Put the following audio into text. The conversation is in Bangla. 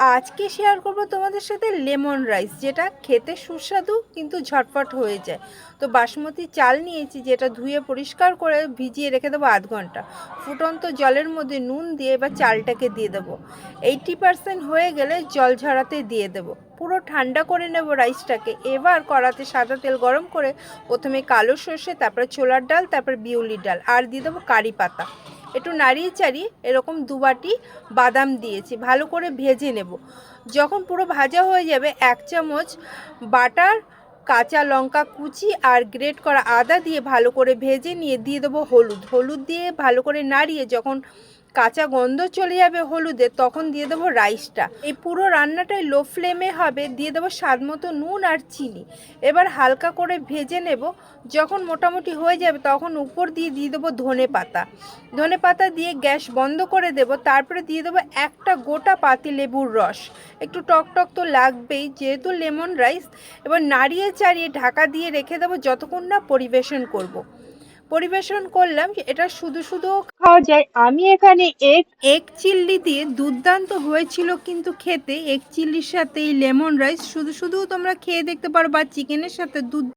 আজকে শেয়ার করব তোমাদের সাথে লেমন রাইস যেটা খেতে সুস্বাদু কিন্তু ঝটপট হয়ে যায়। তো বাসমতি চাল নিয়েছি, যেটা ধুয়ে পরিষ্কার করে ভিজিয়ে রেখে দেবো আধ ঘণ্টা। ফুটন্ত জলের মধ্যে নুন দিয়ে এবার চালটাকে দিয়ে দেবো। এইটি পার্সেন্ট হয়ে গেলে জল ঝরাতে দিয়ে দেবো। পুরো ঠান্ডা করে নেব রাইসটাকে এবার কড়াতে সাদা তেল গরম করে প্রথমে কালো সর্ষে, তারপরে ছোলার ডাল, তারপর বিউলির ডাল, আর দিয়ে দেবো কারি পাতা। একটু নাড়িয়ে চাড়িয়ে এরকম দুবাটি বাদাম দিয়েছি, ভালো করে ভেজে নেব। যখন পুরো ভাজা হয়ে যাবে, এক চামচ বাটার, কাঁচা লঙ্কা কুচি আর গ্রেট করা আদা দিয়ে ভালো করে ভেজে নিয়ে দিয়ে দেবো হলুদ। হলুদ দিয়ে ভালো করে নাড়িয়ে যখন কাঁচা গন্ধ চলে যাবে হলুদের তখন দিয়ে দেবো রাইসটা। এই পুরো রান্নাটাই লো ফ্লেমে হবে, দিয়ে দেবো স্বাদ মতো নুন আর চিনি। এবার হালকা করে ভেজে নেব, যখন মোটামুটি হয়ে যাবে তখন উপর দিয়ে দিয়ে দেবো ধনে পাতা। ধনে পাতা দিয়ে গ্যাস বন্ধ করে দেব, তারপরে দিয়ে দেবো একটা গোটা পাতি লেবুর রস। একটু টক টক তো লাগবেই, যেহেতু লেমন রাইস, এবার নাড়িয়ে চাড়িয়ে ঢাকা দিয়ে রেখে দেবো যতক্ষণ না পরিবেশন করব। পরিবেশন করলাম এটা শুধু শুধু খাওয়া যায়। আমি এখানে এক এক চিল্লি দিয়ে দুর্দান্ত হয়েছিল কিন্তু খেতে। এক চিল্লির সাথে এই লেমন রাইস শুধু শুধু তোমরা খেয়ে দেখতে পারো বা চিকেনের সাথে দুধ